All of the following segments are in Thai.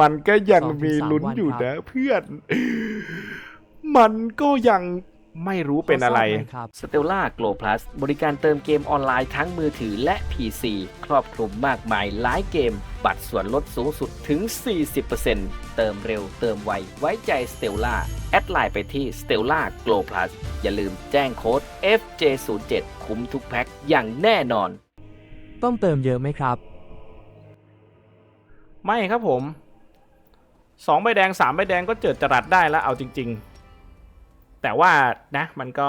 มันก็ยังสองถึงมีสามลุ้นวันอยู่ครับนะเพื่อน มันก็ยังไม่รู้เป็นอะไรทดสบหมครับ s t e l l a Glow Plus บริการเติมเกมออนไลน์ทั้งมือถือและ PC ครอบคลุมมากมายหลายเกม บัตรส่วนลดสูงสุดถึง 40%เติมเร็วเติมไว ไว้ใจ Stella แอดไลน์ไปที่ Stella Glow Plus อย่าลืมแจ้งโค้ด FJ07 คุ้มทุกแพ็คอย่างแน่นอน ต้องเติมเยอะไหมครับ ไม่ครับผม สองใบแดงสามใบแดงก็เจิดจรัสได้แล้วเอาจริง ๆ แต่ว่านะมันก็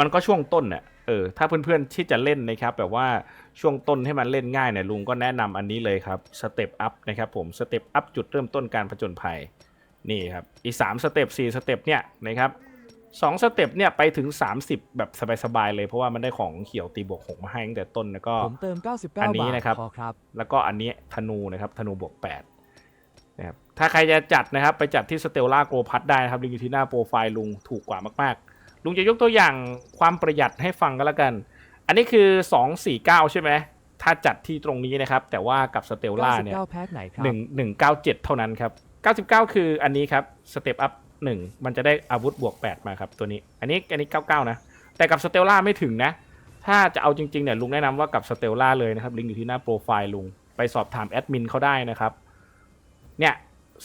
มันก็ช่วงต้นน่ะเออถ้าเพื่อนๆที่จะเล่นนะครับแบบว่าช่วงต้นให้มันเล่นง่ายเนี่ยลุงก็แนะนำอันนี้เลยครับสเต็ปอัพนะครับผมสเต็ปอัพจุดเริ่มต้นการผจญภัยนี่ครับอีก3สเต็ป4สเต็ปเนี่ยนะครับสองสเต็ปเนี่ยไปถึง 30 แบบสบายๆเลยเพราะว่ามันได้ของเขียวตีบวกหกมาให้ตั้งแต่ต้นแล้วก็ผมเติม99อันนี้บาทนะครับพอครับแล้วก็อันนี้ธนูนะครับธนูบวก8 นะครับถ้าใครจะจัดนะครับ ไปจัดที่สเตลล่าโกพัทได้นะครับลิงก์อยู่ที่หน้าโปรไฟล์ลุงถูกกว่ามากๆ ลุงจะยกตัวอย่างความประหยัดให้ฟังกันแล้วกัน อันนี้คือ 249 ใช่ไหมถ้าจัดที่ตรงนี้นะครับ แต่ว่ากับสเตลล่าเนี่ย99แพ็คไหนครับหนึ่งหนึ่งเก้าเจ็ดเท่านั้นครับ 99 คืออันนี้ครับสเต็ปอัพหนึ่งมันจะได้อาวุธบวก 8 มาครับตัวนี้ อันนี้อันนี้ 99 นะ แต่กับสเตลล่าไม่ถึงนะ ถ้าจะเอาจริงๆเนี่ยลุงแนะนำว่ากับสเตลล่าเลยนะครับลิงก์อยู่ที่หน้าโปรไฟล์ลุงไปสอบถามแอดมินเขาได้นะครับ เนี่ย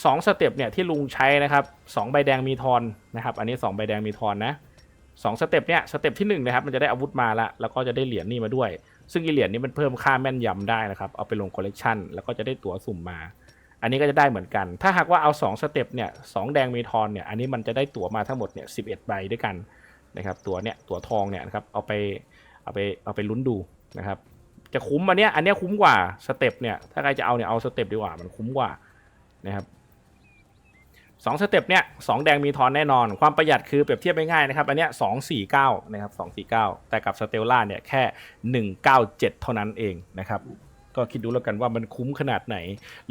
สองสเต็ปเนี่ยที่ลุงใช้นะครับสองใบแดงมีทอนนะครับ อันนี้สองใบแดงมีทอนนะสองสเต็ปเนี่ยสเต็ปที่หนึ่งนะครับมันจะได้อาวุธมาละแล้วก็จะได้เหรียญนี่มาด้วย ซึ่งเหรียญนี้มันเพิ่มค่าแม่นยำได้นะครับเอาไปลงคอลเลกชันแล้วก็จะได้ตั๋วสุ่มมา อันนี้ก็จะได้เหมือนกัน ถ้าหากว่าเอา2สเต็ปเนี่ยสองแดงมีทอนเนี่ยอันนี้มันจะได้ตั๋วมาทั้งหมดเนี่ยสิใบด้วยกันนะครับตั๋วเนี่ยตั๋วทองเนี่ยนะครับเอาไปเอาไปเอาไปลุ้นดูนะครับจะคุ้มอันเนี้ยอันเนี้ยคุ้มกว่าสเต็ปเนี่ยถ้าใครจะเอาเนี่ยเอาสเต็ปดีกว่ามันคุ้มกว่า นะครับสองสเต็ปเนี่ยสองแดงมีทอนแน่นอน ความประหยัดคือเปรียบเทียบไม่ง่ายนะครับ อันเนี้ยสองสี่เก้านะครับสองสี่เก้าแต่กับสเตลล่าเนี่ยแค่หนึ่งเก้าเจ็ดเท่านั้นเองนะครับก็คิดดูแล้วกันว่ามันคุ้มขนาดไหน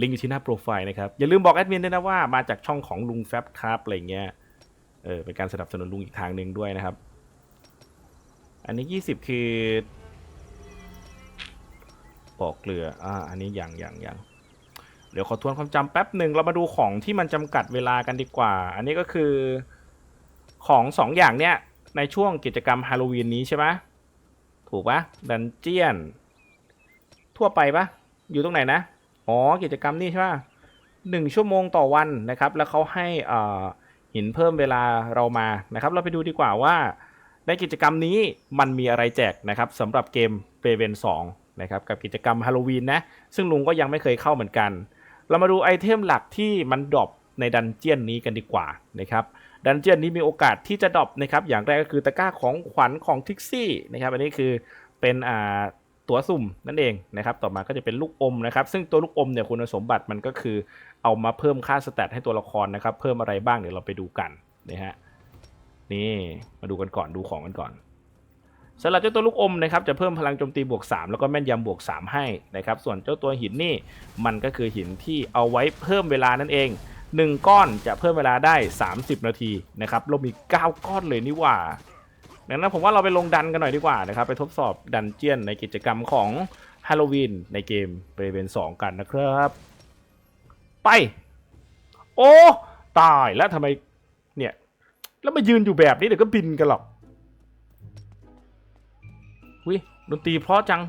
ลิงก์อยู่ที่หน้าโปรไฟล์นะครับ อย่าลืมบอกแอดมินด้วยนะว่ามาจากช่องของลุงแฟบครับอะไรเงี้ยเออเป็นการสนับสนุนลุงอีกทางหนึ่งด้วยนะครับ อันนี้ 20 คือปอกเกลืออ่าอันนี้ยังยังยัง ดี๋ยวขอทวนความจำแป๊บหนึ่งเรามาดูของที่มันจำกัดเวลากันดีกว่า อันนี้ก็คือของสองอย่างเนี้ยในช่วงกิจกรรมฮาโลวีนนี้ใช่ไหมถูกปะดันเจียน ทั่วไปปะอยู่ตรงไหนนะ อ๋อ กิจกรรมนี่ใช่ปะหนึ่งชั่วโมงต่อวันนะครับ แล้วเขาให้อ่าหินเพิ่มเวลาเรามานะครับ เราไปดูดีกว่าว่า ในกิจกรรมนี้มันมีอะไรแจกนะครับสำหรับเกมเปเวน2นะครับกับกิจกรรมฮาโลวีนนะ ซึ่งลุงก็ยังไม่เคยเข้าเหมือนกัน เรามาดูไอเทมหลักที่มันดรอปในดันเจียนนี้กันดีกว่านะครับดันเจียนนี้มีโอกาสที่จะดรอปนะครับอย่างแรกก็คือตะกร้าของขวัญของทิกซี่นะครับอันนี้คือเป็นอ่าตัวสุ่มนั่นเองนะครับต่อมาก็จะเป็นลูกอมนะครับซึ่งตัวลูกอมเนี่ยคุณสมบัติมันก็คือเอามาเพิ่มค่าสแตทให้ตัวละครนะครับเพิ่มอะไรบ้างเดี๋ยวเราไปดูกันนะฮะนี่มาดูกันก่อนดูของกันก่อน สำหรับเจ้าตัวลูกอมนะครับจะเพิ่มพลังโจมตีบวก 3 แล้วก็แม่นยำบวก 3 ให้นะครับส่วนเจ้าตัวหินนี่มันก็คือหินที่เอาไว้เพิ่มเวลานั่นเอง 1 ก้อนจะเพิ่มเวลาได้ 30 นาทีนะครับเรามี 9 ก้อนเลยนี่ว่าดังนั้นผมว่าเราไปลงดันกันหน่อยดีกว่านะครับไปทดสอบดันเจียนในกิจกรรมของฮาโลวีนในเกมเปเวน2 กันนะครับ ไป โอ้ ตายแล้วทำไมเนี่ยแล้วมายืนอยู่แบบนี้เดี๋ยวก็บินกันหรอก วิดนตรีเพราะจัง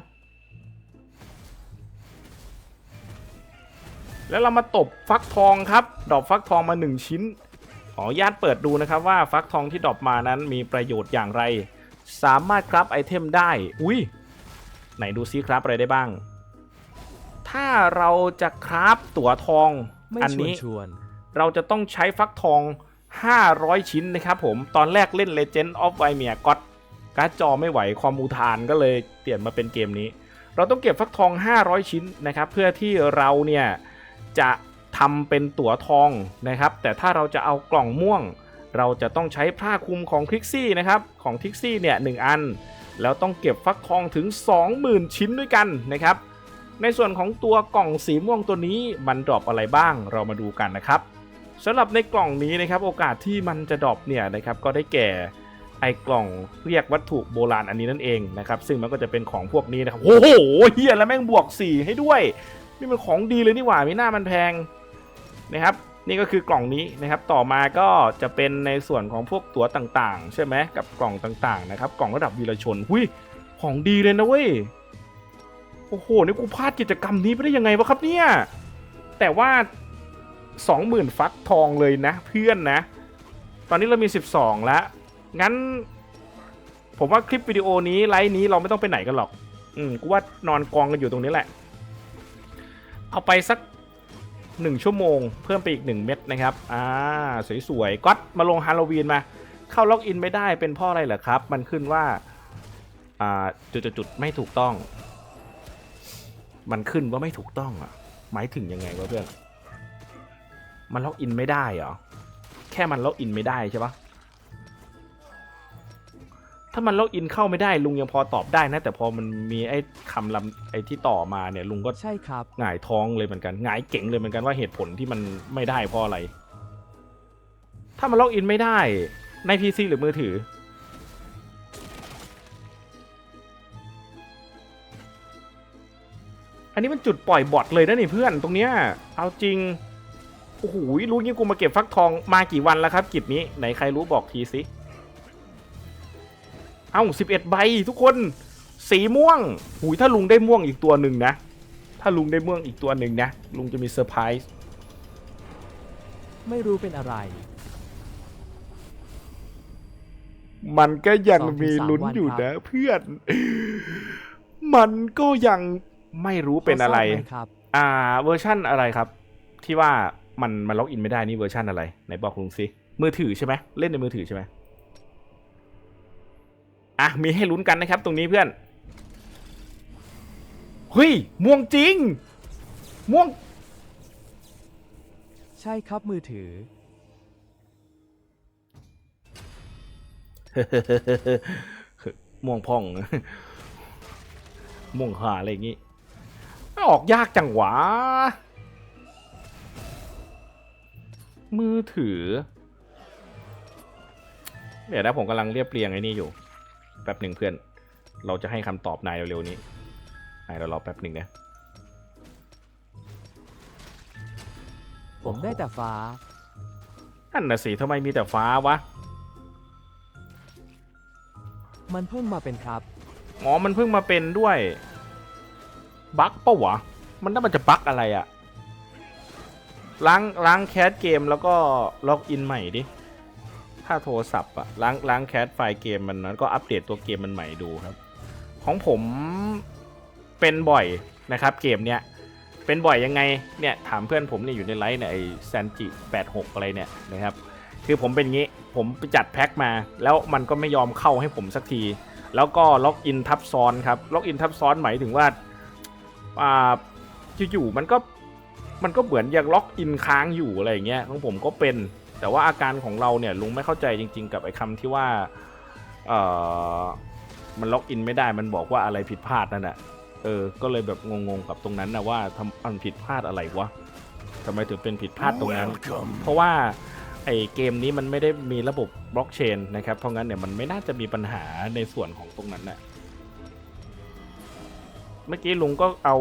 แล้วเรามาตบฟักทองครับ ดอกฟักทองมาหนึ่งชิ้น ขออนุญาตเปิดดูนะครับว่าฟักทองที่ดรอปมานั้นมีประโยชน์อย่างไร สามารถครับไอเทมได้ อุ้ยไหนดูซิครับอะไรได้บ้าง ถ้าเราจะคราฟตั๋วทองไม่อันชวนนี้ชวนเราจะต้องใช้ฟักทอง 500 ชิ้นนะครับผม ตอนแรกเล่น Legend of v i m e r God การ์ดจอไม่ไหวความมูทานก็เลยเปลี่ยนมาเป็นเกมนี้ เราต้องเก็บฟักทอง 500 ชิ้นนะครับเพื่อที่เราเนี่ยจะทำเป็นตั๋วทองนะครับ แต่ถ้าเราจะเอากล่องม่วง เราจะต้องใช้ผ้าคลุมของทิกซี่นะครับของทิกซี่เนี่ยหอัน แล้วต้องเก็บฟักทองถึง 20,000 ชิ้นด้วยกันนะครับ ในส่วนของตัวกล่องสีม่วงตัวนี้มันดรอปอะไรบ้างเรามาดูกันนะครับสำหรับในกล่องนี้นะครับโอกาสที่มันจะดรอปเนี่ยนะครับก็ได้แก่ ไอกล่องเรียกวัตถุโบราณอันนี้นั่นเองนะครับซึ่งมันก็จะเป็นของพวกนี้นะครับโอ้โหเฮียแล้วแม่งบวก 4 ให้ด้วย นี่มันของดีเลยนี่หว่ามีหน้ามันแพงนะครับนี่ก็คือกล่องนี้นะครับ ต่อมาก็จะเป็นในส่วนของพวกตั๋วต่างๆ ใช่ไหมกับกล่องต่างๆนะครับ กล่องระดับวีรชนหุยของดีเลยนะเว้ยโอ้โหนี่กูพลาดกิจกรรมนี้ไปได้ยังไงวะครับเนี่ยแต่ว่า 20,000 ฟักทองเลยนะ เพื่อนนะ ตอนนี้เรามี 12 แล้ว งั้น ผมว่าคลิปวิดีโอนี้ไลฟ์นี้เราไม่ต้องไปไหนกันหรอก อืมกูว่านอนกองกันอยู่ตรงนี้แหละ เอาไปสักหนึ่งชั่วโมง เพิ่มไปอีกหนึ่งเม็ดนะครับ อ่า สวยๆก๊อตมาลงฮาโลวีนมา เข้าล็อกอินไม่ได้เป็นเพ่ออะไรเหรอครับ มันขึ้นว่า อ่า จุดๆๆไม่ถูกต้อง มันขึ้นว่าไม่ถูกต้องอะ หมายถึงยังไงวะเพื่อน มันล็อกอินไม่ได้เหรอ แค่มันล็อกอินไม่ได้ใช่ปะ ถ้ามันล็อกอินเข้าไม่ได้ลุงยังพอตอบได้นะ แต่พอมันมีไอ้คำลำไอ้ที่ต่อมาเนี่ยลุงก็ใช่ครับ หงายท้องเลยเหมือนกันหงายเก่งเลยเหมือนกันว่าเหตุผลที่มันไม่ได้เพราะอะไร ถ้ามันล็อกอินไม่ได้ใน PC หรือมือถือ อันนี้มันจุดปล่อยบอทเลยนะนี่เพื่อนตรงเนี้ยเอาจริงโอ้โหรู้งี้กูมาเก็บฟักทองมากี่วันแล้วครับ กิจนี้ไหนใครรู้บอกทีสิ เอ้าสิบเอ็ดใบทุกคน สีม่วงหูยถ้าลุงได้ม่วงอีกตัวหนึ่งนะ ถ้าลุงได้ม่วงอีกตัวหนึ่งนะ ลุงจะมีเซอร์ไพรส์ไม่รู้เป็นอะไร มันก็ยังสองถึงมีสามลุ้นวันอยู่ครับนะเพื่อน มันก็ยังไม่รู้เป็นอะไรพทาบหมครับ อ่า เวอร์ชั่นอะไรครับ ที่ว่ามันมันล็อกอินไม่ได้นี่เวอร์ชั่นอะไรไหนบอกลุงสิมือถือใช่ไหมเล่นในมือถือใช่ไหม อะมีให้ลุ้นกันนะครับตรงนี้เพื่อนเฮ้ยม่วงจริง ม่วง ใช่ครับมือถือ ม่วงพอง ม่วงหาอะไรอย่างงี้ออกยากจังหวะมือถือ เดี๋ยวนะผมกำลังเรียบเรียงไอ้นี่อยู่ แป๊บหนึ่งเพื่อน เราจะให้คำตอบนายเร็วๆนี้นายเรารอแป๊บหนึ่งนะผมได้แต่ฟ้า นั่นน่ะสิทำไมมีแต่ฟ้าวะ มันเพิ่งมาเป็นครับ อ๋อ มันเพิ่งมาเป็นด้วย บั๊กปะวะ มันน่ามันจะบั๊กอะไรอะล้างล้างแคสเกมแล้วก็ล็อกอินใหม่ดิ ถ้าโทรศัพท์อะล้างล้างแคสไฟล์เกมมันนั้นก็อัปเดตตัวเกมมันใหม่ดูครับ ของผมเป็นบ่อยนะครับ เกมเนี้ยเป็นบ่อยยังไงเนี่ยถามเพื่อนผมเนี่ยอยู่ในไลฟ์เนี่ยไอแซนจิ86 อะไรเนี่ยนะครับ คือผมเป็นงี้ผมไปจัดแพ็คมา แล้วมันก็ไม่ยอมเข้าให้ผมสักที แล้วก็ล็อกอินทับซ้อนครับล็อกอินทับซ้อนหมายถึงว่าอ่าอยู่ๆมันก็มันก็เหมือนยังล็อกอินค้างอยู่อะไรอย่างเงี้ยของผมก็เป็น แต่ว่าอาการของเราเนี่ยลุงไม่เข้าใจจริง ๆ กับไอ้คำที่ว่าเอ่อมันล็อกอินไม่ได้มันบอกว่าอะไรผิดพลาดนั่นแหะเออ ก็เลยแบบงงๆกับตรงนั้นนะว่าทำมันผิดพลาดอะไรวะทำไมถึงเป็นผิดพลาดตรงนั้น เพราะว่าไอเกมนี้มันไม่ได้มีระบบบล็อกเชนนะครับ เพราะงั้นเนี่ยมันไม่น่าจะมีปัญหาในส่วนของตรงนั้นน่ะเมื่อกี้ลุงก็เอา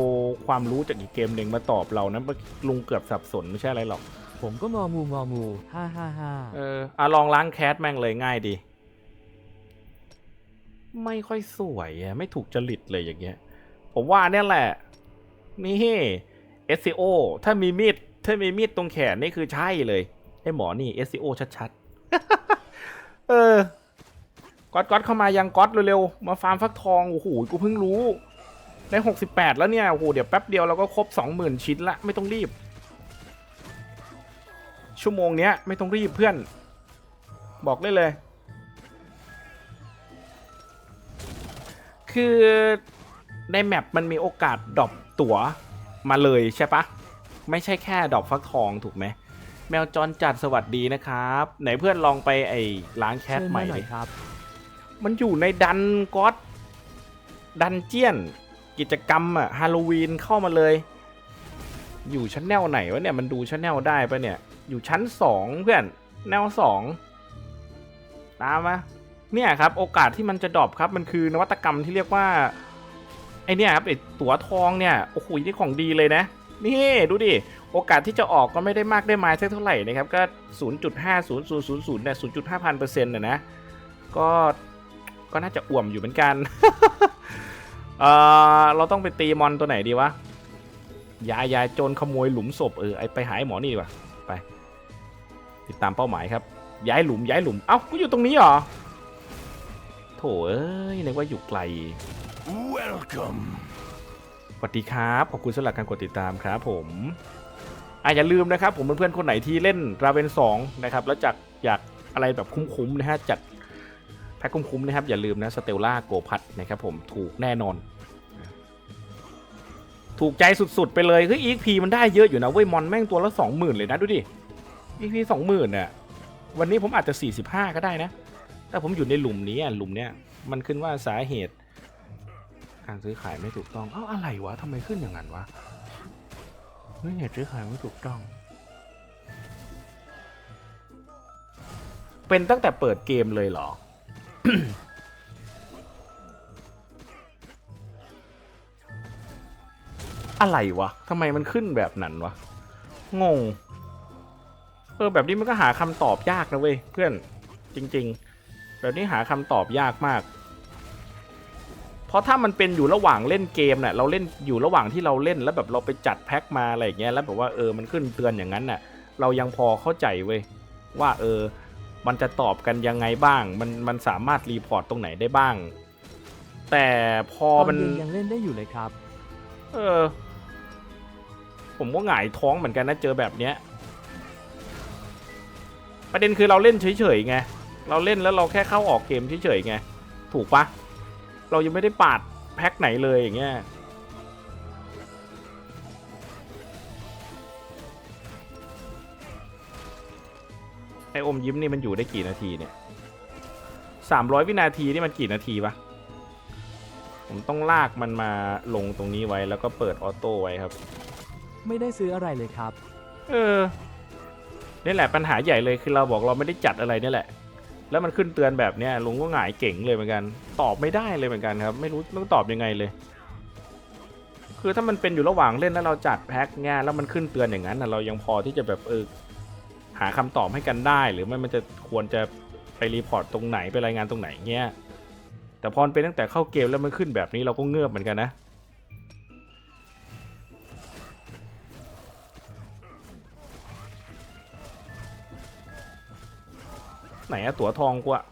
ความรู้จากอีกเกมหนึ่งมาตอบเรานะเมื่อกี้ลุงเกือบสับสนไม่ใช่อะไรหรอก ผมก็งองูงองูห้าห้าห้าเอออะลองล้างแคสแม่งเลยง่ายดี ไม่ค่อยสวยอะไม่ถูกจริตเลยอย่างเงี้ย ผมว่าเนี่ยแหละ นี่ SEO ถ้ามีมีด ถ้ามีมีดตรงแขนนี่คือใช่เลยไอ้หมอนี่ SEO ชัดๆ เออก๊อตก๊อตเข้ามายังก๊อตเร็วๆ มาฟาร์มฟักทอง โอ้โห กูเพิ่งรู้ ได้ 68 แล้วเนี่ย โอ้โห เดี๋ยวแป๊บเดียวเราก็ครบ 20,000 ชิ้นละ ไม่ต้องรีบ ชั่วโมงเนี้ยไม่ต้องรีบเพื่อน บอกได้เลย คือในแมปมันมีโอกาสดรอปตั๋วมาเลยใช่ปะไม่ใช่แค่ดรอปฟักทองถูกไหม แมวจรจัดสวัสดีนะครับ ไหนเพื่อนลองไปไอ้ล้างแคสเชิญใหมาม่หน่อดิยครับ มันอยู่ในดันก็อดดันเจียน กิจกรรมอะฮาโลวีนเข้ามาเลย อยู่ชั้นแนวไหนวะเนี่ย มันดูชั้นแนวได้ปะเนี่ย อยู่ชั้นสองเพื่อนแนวสองตามมาเนี่ยครับ โอกาสที่มันจะดรอปครับ มันคือนวัตกรรมที่เรียกว่าไอเนี่ยครับไอตั๋วทองเนี่ยโอ้โหนี่ของดีเลยนะ นี่ดูดิ โอกาสที่จะออกก็ไม่ได้มากได้มาสักเท่าไหร่นะครับ ก็ 0.5000เนี่ย0.5พันเปอร์เซ็นต์นะนะก็ก็น่าจะอ่วมอยู่เหมือนกันเออเราต้องไปตีมอนตัวไหนดีวะยายยายโจรขโมยหลุมศพเออไอไปหาหมอนี่ดีกว่า ติดตามเป้าหมายครับ ย้ายหลุมย้ายหลุม เอ้ากูอยู่ตรงนี้เหรอ โถเอ้ยนึกว่าอยู่ไกล Welcome. สวัสดีครับ ขอบคุณสำหรับการกดติดตามครับผมอะอย่าลืมนะครับ ผมเพื่อนๆคนไหนที่เล่นราเวนสองนะครับ แล้วจากอยากอะไรแบบคุ้มๆนะฮะจัดแพ็คคุ้มๆนะครับ อย่าลืมนะสเตลล่าโกพัทนะครับผมถูกแน่นอน ถูกใจสุดๆ ไปเลยเฮ้ยอีพีมันได้เยอะอยู่นะเว้ยมอนแม่งตัวละสองหมื่นเลยนะดูดิ อีพีสองหมื่นเนี่ยวันนี้ผมอาจจะสี่สิบห้าก็ได้นะ ถ้าผมอยู่ในหลุมนี้อะหลุมเนี้ยมันขึ้นว่าสาเหตุ การซื้อขายไม่ถูกต้องเอ้าอะไรวะทำไมขึ้นอย่างนั้นวะเฮ้ยเหตุซื้อขายไม่ถูกต้อง เป็นตั้งแต่เปิดเกมเลยเหรออะไรวะทำไมมันขึ้นแบบนั้นวะ งง เออแบบนี้มันก็หาคำตอบยากนะเว้ยเพื่อนจริง ๆ แบบนี้หาคำตอบยากมาก เพราะถ้ามันเป็นอยู่ระหว่างเล่นเกมเนี่ยเราเล่นอยู่ระหว่างที่เราเล่นแล้วแบบเราไปจัดแพ็คมาอะไรอย่างเงี้ยแล้วแบบว่าเออมันขึ้นเตือนอย่างนั้นน่ะ เรายังพอเข้าใจเว้ยว่าเออมันจะตอบกันยังไงบ้าง มันมันสามารถรีพอร์ตตรงไหนได้บ้าง แต่พอตอนมันเย็นยังเล่นได้อยู่เลยครับ เออ ผมก็หงายท้องเหมือนกันนะเจอแบบเนี้ย ประเด็นคือเราเล่นเฉยๆไง เราเล่นแล้วเราแค่เข้าออกเกมเฉยๆไง ถูกปะเรายังไม่ได้ปาดแพ็คไหนเลยอย่างเงี้ย ไออมยิ้มนี่มันอยู่ได้กี่นาทีเนี่ยสามร้อยวินาทีนี่มันกี่นาทีปะผมต้องลากมันมาลงตรงนี้ไว้แล้วก็เปิดออโต้ไว้ครับ ไม่ได้ซื้ออะไรเลยครับ เออ นี่แหละปัญหาใหญ่เลยคือเราบอกเราไม่ได้จัดอะไรนี่แหละ แล้วมันขึ้นเตือนแบบเนี้ยลุงก็หงายเก่งเลยเหมือนกัน ตอบไม่ได้เลยเหมือนกันครับ ไม่รู้ต้องตอบยังไงเลย คือถ้ามันเป็นอยู่ระหว่างเล่นแล้วเราจัดแพ็คเงี้ยแล้วมันขึ้นเตือนอย่างนั้นนะเรายังพอที่จะแบบเออหาคำตอบให้กันได้ หรือไม่มันจะควรจะไปรีพอร์ตตรงไหนไปรายงานตรงไหนเงี้ยแต่พอเป็นตั้งแต่เข้าเกมแล้วมันขึ้นแบบนี้เราก็เงือบเหมือนกันนะ ไหนอะตั๋วทองกูอะ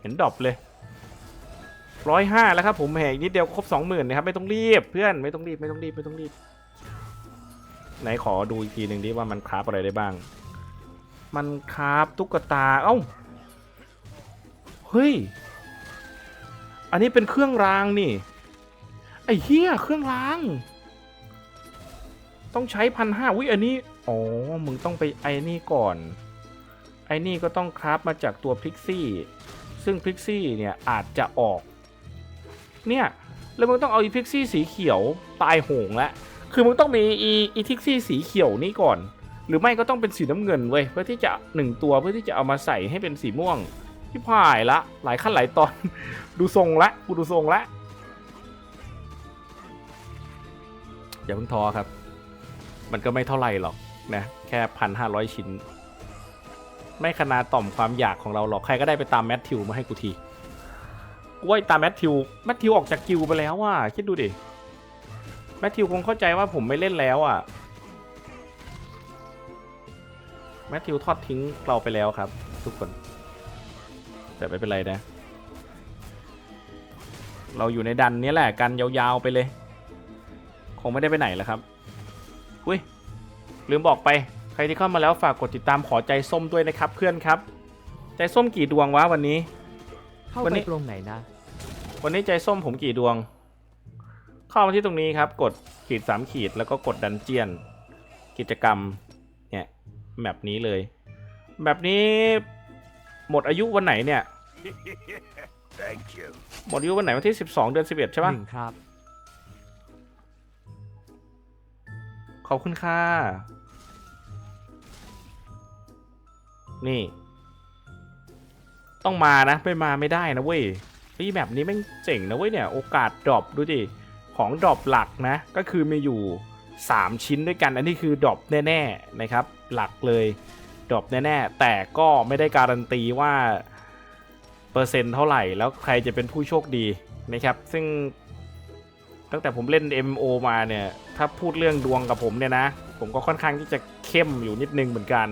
เห็นดอปเลยร้อยห้าแล้วครับผมแหกนิดเดียวครบสองหมื่นนะครับไม่ต้องรีบเพื่อนไม่ต้องรีบไม่ต้องรีบไม่ต้องรีบไหนขอดูอีกทีหนึ่งดิว่ามันคราฟอะไรได้บ้าง มันคราฟตุ๊กตาเอ้าเฮ้ยอันนี้เป็นเครื่องรางนี่ไอ้เหี้ยเครื่องราง ต้องใช้พันห้าวิอันนี้อ๋อมึงต้องไปไอ้นี่ก่อน ไอ้นี่ก็ต้องคราฟมาจากตัวพิกซี่ ซึ่งพิกซี่เนี่ยอาจจะออก เนี่ย แล้วมึงต้องเอาอีพิกซี่สีเขียวตายโหงแล้วคือมึงต้องมีอีอีพิกซี่สีเขียวนี่ก่อน หรือไม่ก็ต้องเป็นสีน้ำเงินเว้ยเพื่อที่จะหนึ่งตัวเพื่อที่จะเอามาใส่ให้เป็นสีม่วงที่พายละ หลายขั้นหลายตอน ดูทรงละกูดูทรงละอย่าเพิ่งท้อครับ มันก็ไม่เท่าไหร่หรอกนะ แค่พันห้าร้อยชิ้น ไม่ขนาดต่อมความอยากของเราหรอกใครก็ได้ไปตามแมทธิวมาให้กูทีกูว่าตามแมทธิวแมทธิวออกจากกิวไปแล้วว่ะคิดดูดิแมทธิวคงเข้าใจว่าผมไม่เล่นแล้วอะแมทธิวทอดทิ้งเราไปแล้วครับ ทุกคน แต่ไม่เป็นไรนะ เราอยู่ในดันนี้แหละกันยาวๆไปเลย คงไม่ได้ไปไหนแล้วครับ อุ้ยลืมบอกไป ใครที่เข้ามาแล้วฝากกดติดตามขอใจส้มด้วยนะครับ เพื่อนครับ ใจส้มกี่ดวงวะวันนี้ เข้าวันไปนี้ ตรงไหนนะ วันนี้ใจส้มผมกี่ดวง เข้ามาที่ตรงนี้ครับ กดขีดสามขีดแล้วก็กดดันเจียน กิจกรรมเนี่ยแมปนี้เลยแบบนี้หมดอายุวันไหนเนี่ย Thank you. หมดอายุวันไหนวันที่ 12 เดือน 11 ใช่ปะหนึ่งครับ ขอบคุณค่ะ นี่ ต้องมานะไม่มาไม่ได้นะเว้ยเฮ้ยแบบนี้แม่งเจ๋งนะเว้ยเนี่ยโอกาสดรอปดูดิของดรอปหลักนะก็คือมีอยู่ 3 ชิ้นด้วยกัน อันนี้คือดรอปแน่ๆนะครับ หลักเลยดรอปแน่ๆ แต่ก็ไม่ได้การันตีว่าเปอร์เซ็นต์เท่าไหร่แล้วใครจะเป็นผู้โชคดีนะครับ ซึ่งตั้งแต่ผมเล่น MMO มาเนี่ย ถ้าพูดเรื่องดวงกับผมเนี่ยนะ ผมก็ค่อนข้างที่จะเข้มอยู่นิดนึงเหมือนกัน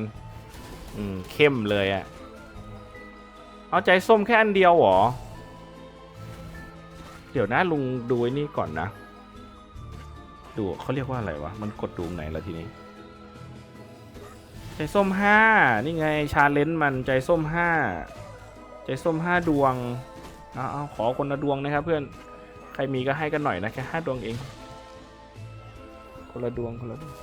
อืม เข้มเลยอะเอาใจส้มแค่อันเดียวหรอ เดี๋ยวนะลุงดูไอ้นี่ก่อนนะ ดูเขาเรียกว่าอะไรวะ มันกดดูไหนแล้วทีนี้ ใจส้มห้านี่ไงชาเลนจ์มันใจส้มห้าใจส้มห้าดวงเอาเอาขอคนละดวงนะครับเพื่อน ใครมีก็ให้กันหน่อยนะแค่ห้าดวงเอง คนละดวงคนละดวง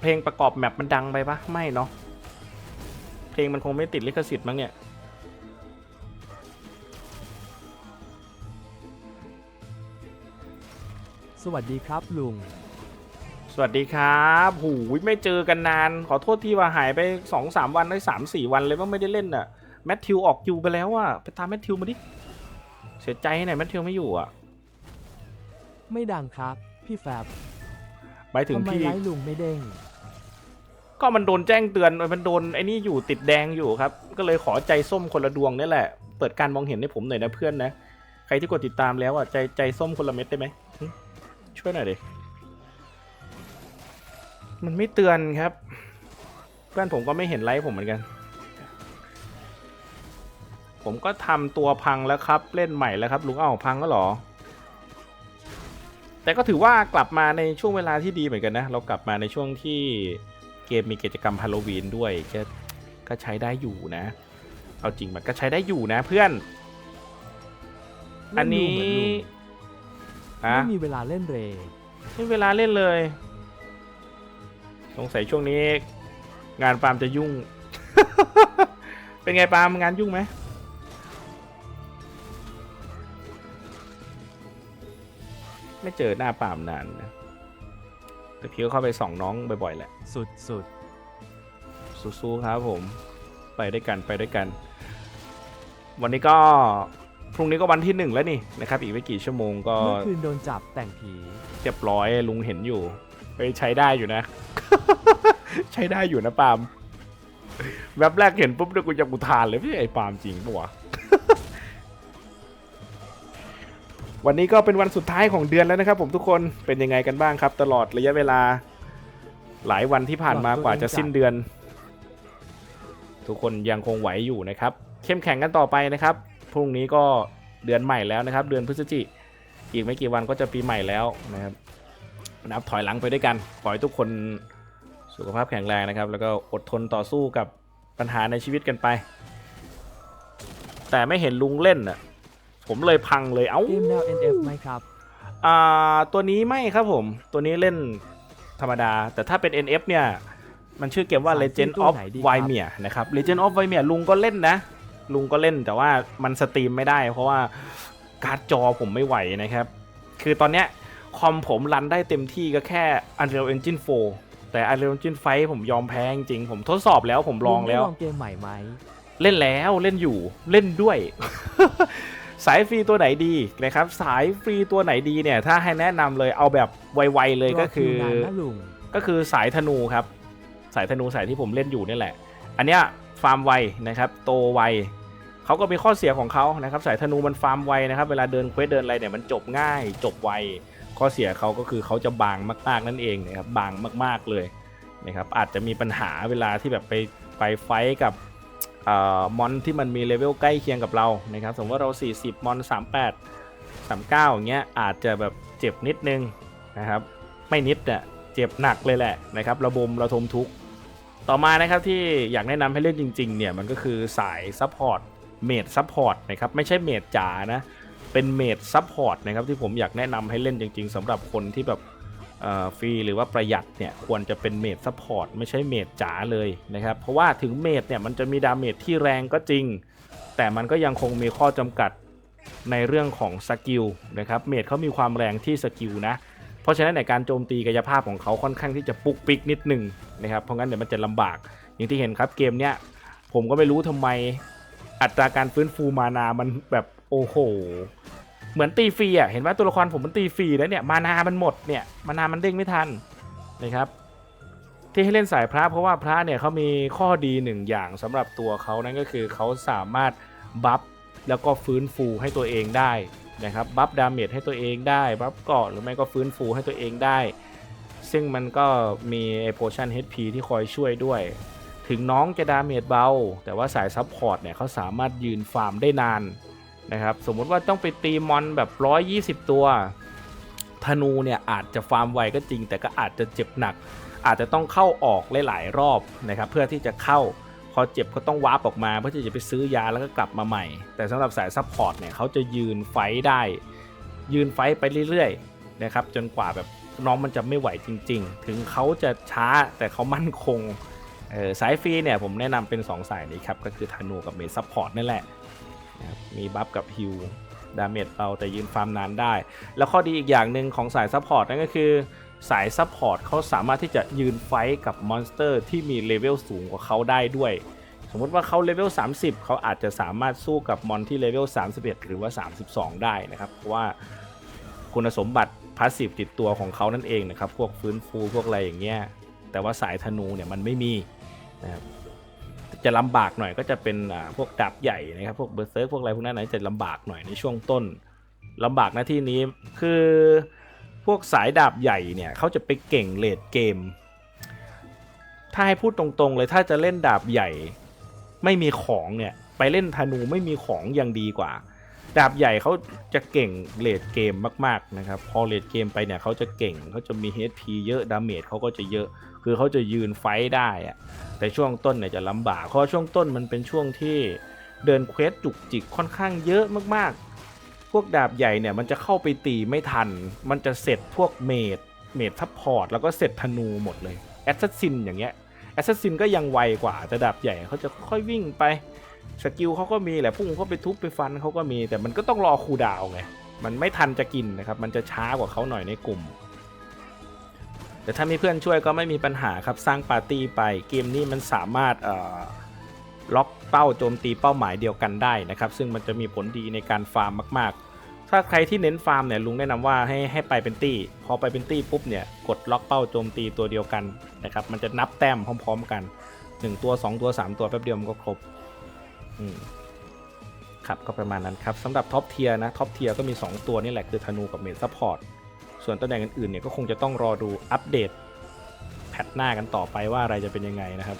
เพลงประกอบแมปมันดังไปปะไม่เนาะเพลงมันคงไม่ติดลิขสิทธิ์มั้งเนี่ยสวัสดีครับลุง สวัสดีครับหูยไม่เจอกันนาน ขอโทษที่ว่าหายไปสองสามวันได้สามสี่วันเลยว่าไม่ได้เล่นอะ แมทธิวออกคิวไปแล้วอะ ไปตามแมทธิวมาดิ เสียใจไหนแมทธิวไม่อยู่อะ ไม่ดังครับ พี่แฟบ หมายถึงทำไมพี่ ไลฟ์ลุงไม่เด้งก็มันโดนแจ้งเตือนมันโดนไอ้นี่อยู่ติดแดงอยู่ครับ ก็เลยขอใจส้มคนละดวงนี่แหละ เปิดการมองเห็นให้ผมหน่อยนะเพื่อนนะ ใครที่กดติดตามแล้วอะใจใจส้มคนละเม็ดได้ไหมหึช่วยหน่อยดิมันไม่เตือนครับ เพื่อนผมก็ไม่เห็นไลฟ์ผมเหมือนกัน ผมก็ทำตัวพังแล้วครับ เล่นใหม่แล้วครับลุงเอ้าพังก็หรอ แต่ก็ถือว่ากลับมาในช่วงเวลาที่ดีเหมือนกันนะ เรากลับมาในช่วงที่เกมมีกิจกรรมฮาโลวีนด้วยก็ก็ใช้ได้อยู่นะ เอาจริงมันก็ใช้ได้อยู่นะเพื่อน อันนี้เล่ดูเหมืลุงอะไม่มีเวลาเล่นเรย์ไม่มีเวลาเล่นเลย สงสัยช่วงนี้ งานปาล์มจะยุ่ง เป็นไงปาล์มงานยุ่งไหม ไม่เจอหน้าปาล์มนานนะแต่พี่ก็เข้าไปส่องน้องบ่อยๆแหละ สุดสุดสู้ๆครับผมไปด้วยกันไปด้วยกัน วันนี้ก็พรุ่งนี้ก็วันที่หนึ่งแล้วนี่นะครับ อีกไม่กี่ชั่วโมงก็เมื่อคืนโดนจับแต่งผีเรียบร้อยลุงเห็นอยู่ไปใช้ได้อยู่นะ ใช้ได้อยู่นะปาล์มแวบแรกเห็นปุ๊บเนี่ยกูจะอุทานเลยพี่ไอ้ปาล์มจริงปะวะ วันนี้ก็เป็นวันสุดท้ายของเดือนแล้วนะครับ ผมทุกคนเป็นยังไงกันบ้างครับ ตลอดระยะเวลา หลายวันที่ผ่านมากว่าจะสิ้นเดือน ทุกคนยังคงไหวอยู่นะครับ เข้มแข็งกันต่อไปนะครับพรุ่งนี้ก็เดือนใหม่แล้วนะครับ เดือนพฤศจิอีกไม่กี่วันก็จะปีใหม่แล้วนะครับนับถอยหลังไปด้วยกันขอให้ทุกคนสุขภาพแข็งแรงนะครับ แล้วก็อดทนต่อสู้กับปัญหาในชีวิตกันไป แต่ไม่เห็นลุงเล่นอะ ผมเลยพังเลยเอ้าเกมแนว NF ไหมครับ อ่าตัวนี้ไม่ครับผม ตัวนี้เล่นธรรมดา แต่ถ้าเป็น NF เนี่ยมันชื่อเกมว่าสาย Legend ตัว of ไหนดีครับ Vimir นะครับ Legend of Vimir ลุงก็เล่นนะ ลุงก็เล่นแต่ว่ามันสตรีมไม่ได้ เพราะว่าการ์ดจอผมไม่ไหวนะครับ คือตอนเนี้ยคอมผมรันได้เต็มที่ก็แค่ Unreal Engine 4 แต่ Unreal Engine 5ผมยอมแพ้จริงๆผมทดสอบแล้วผมลองแล้วได้ลองเกมใหม่ไหมเล่นแล้วเล่นอยู่เล่นด้วย สายฟรีตัวไหนดีนะครับสายฟรีตัวไหนดีเนี่ยถ้าให้แนะนำเลยเอาแบบไวๆเลยก็คือรวนานนะลุงก็คือสายธนูครับ สายธนูสายที่ผมเล่นอยู่นี่แหละ อันเนี้ยฟาร์มไวนะครับโตไวเขาก็มีข้อเสียของเขานะครับสายธนูมันฟาร์มไวนะครับเวลาเดินเควสเดินอะไรเนี่ยมันจบง่าย จบไวข้อเสียเขาก็คือเขาจะบางมากๆนั่นเองนะครับบางมากๆเลยนะครับอาจจะมีปัญหาเวลาที่แบบไปไปไฟท์กับเอ่อ มอนที่มันมีเลเวลใกล้เคียงกับเรานะครับสมมติว่าเรา 40 มอน 38 39อย่างเงี้ยอาจจะแบบเจ็บนิดนึงนะครับไม่นิดอะเจ็บหนักเลยแหละนะครับระบมระทมทุกข์ต่อมานะครับที่อยากแนะนำให้เล่นจริงๆเนี่ยมันก็คือสายซัพพอร์ตเมดซัพพอร์ตนะครับไม่ใช่เมดจ๋านะเป็นเมดซัพพอร์ตนะครับที่ผมอยากแนะนำให้เล่นจริง ๆสำหรับคนที่แบบ ฟรีหรือว่าประหยัดเนี่ยควรจะเป็นเมดซัพพอร์ตไม่ใช่เมดจ๋าเลยนะครับเพราะว่าถึงเมดเนี่ยมันจะมีดาเมจที่แรงก็จริง แต่มันก็ยังคงมีข้อจำกัดในเรื่องของสกิลนะครับเมดเขามีความแรงที่สกิลนะเพราะฉะนั้นในการโจมตีกายภาพของเขาค่อนข้างที่จะปุกปิกนิดหนึ่งนะครับเพราะงั้นเดี๋ยวมันจะลำบาก อย่างที่เห็นครับเกมเนี้ยผมก็ไม่รู้ทำไมอัตราการฟื้นฟูมานามันแบบโอ้โห เหมือนตีฟรีอะเห็นว่าตัวละครผมมันตีฟรีแล้วเนี่ยมานามันหมดเนี่ยมานามันเด้งไม่ทันนะครับที่ให้เล่นสายพระเพราะว่าพระเนี่ยเขามีข้อดีหนึ่งอย่างสำหรับตัวเขานั่นก็คือเขาสามารถบัฟแล้วก็ฟื้นฟูให้ตัวเองได้นะครับบัฟดาเมจให้ตัวเองได้บัฟเกาะหรือไม่ก็ฟื้นฟูให้ตัวเองได้ ซึ่งมันก็มีไอโพชั่น HP ที่คอยช่วยด้วย ถึงน้องจะดาเมจเบา แต่ว่าสายซับพอร์ตเนี่ยเขาสามารถยืนฟาร์มได้นาน นะครับสมมุติว่าต้องไปตีมอนแบบ 120 ตัวธนูเนี่ยอาจจะฟาร์มไวก็จริง แต่ก็อาจจะเจ็บหนัก อาจจะต้องเข้าออกหลายๆรอบนะครับเพื่อที่จะเข้าพอเจ็บก็ต้องวาร์ปออกมาเพื่อที่จะไปซื้อยาแล้วก็กลับมาใหม่ แต่สำหรับสายซัพพอร์ตเนี่ยเขาจะยืนไฟได้ ยืนไฟไปเรื่อยๆนะครับจนกว่าแบบน้องมันจะไม่ไหวจริง ๆ ถึงเขาจะช้าแต่เขามั่นคงออสายฟรีเนี่ยผมแนะนำเป็น 2 สายนี้ครับก็คือธนูกับเมซัพพอร์ตนั่นแหละ นะครับมีบัฟกับฮิลดาเมจเบาแต่ยืนฟาร์มนานได้ แล้วข้อดีอีกอย่างหนึ่งของสายซัพพอร์ตนั่นก็คือสายซัพพอร์ตเขาสามารถที่จะยืนไฟท์กับมอนสเตอร์ที่มีเลเวลสูงกว่าเขาได้ด้วย สมมติว่าเขาเลเวล 30 เขาอาจจะสามารถสู้กับมอนที่เลเวล 31 หรือว่า 32 ได้นะครับ เพราะว่าคุณสมบัติพาสซีฟติดตัวของเขานั่นเองนะครับ พวกฟื้นฟูพวกอะไรอย่างเงี้ย แต่ว่าสายธนูเนี่ยมันไม่มีนะครับ จะลำบากหน่อยก็จะเป็นอ่าพวกดาบใหญ่นะครับพวกเบอร์เซิร์กพวกอะไรพวกนั้นจะลำบากหน่อยในช่วงต้นลำบากหน้าที่นี้คือพวกสายดาบใหญ่เนี่ยเขาจะไปเก่งเลดเกม ถ้าให้พูดตรงๆเลยถ้าจะเล่นดาบใหญ่ ไม่มีของเนี่ยไปเล่นธนูไม่มีของยังดีกว่า ดาบใหญ่เขาจะเก่งเลดเกมมากๆนะครับพอเลดเกมไปเนี่ยเขาจะเก่งเขาจะมี HP เยอะดาเมจเขาก็จะเยอะ คือเขาจะยืนไฟได้อะแต่ช่วงต้นเนี่ยจะลำบาก เพราะช่วงต้นมันเป็นช่วงที่เดินเควสจุกจิกค่อนข้างเยอะมากๆ พวกดาบใหญ่เนี่ยมันจะเข้าไปตีไม่ทัน มันจะเสร็จพวกเมดเมดซัพพอร์ตแล้วก็เสร็จธนูหมดเลยแอสซัสซินอย่างเงี้ยแอสซัสซินก็ยังไวกว่าแต่ดาบใหญ่เขาจะค่อยวิ่งไปสกิลเขาก็มีแหละพุ่งเขาไปทุบไปฟันเขาก็มี แต่มันก็ต้องรอคูดาวไงมันไม่ทันจะกินนะครับ มันจะช้ากว่าเขาหน่อยในกลุ่ม แต่ถ้ามีเพื่อนช่วยก็ไม่มีปัญหาครับสร้างปาร์ตี้ไปเกมนี้มันสามารถล็อกเป้าโจมตีเป้าหมายเดียวกันได้นะครับ ซึ่งมันจะมีผลดีในการฟาร์มมาก ๆ ถ้าใครที่เน้นฟาร์มเนี่ยลุงแนะนำว่าให้ให้ไปเป็นตี้ พอไปเป็นตี้ปุ๊บเนี่ยกดล็อกเป้าโจมตีตัวเดียวกันนะครับมันจะนับแต้มพร้อม ๆ กัน 1 ตัว 2 ตัว 3 ตัวแป๊บเดียวมันก็ครบอืมครับก็ประมาณนั้นครับสำหรับท็อปเทียร์นะท็อปเทียร์ก็มี 2 ตัวนี่แหละคือธนูกับเมดซัพพอร์ต ส่วนตำแหน่งอื่นๆเนี่ยก็คงจะต้องรอดูอัปเดตแพทหน้ากันต่อไปว่าอะไรจะเป็นยังไงนะครับ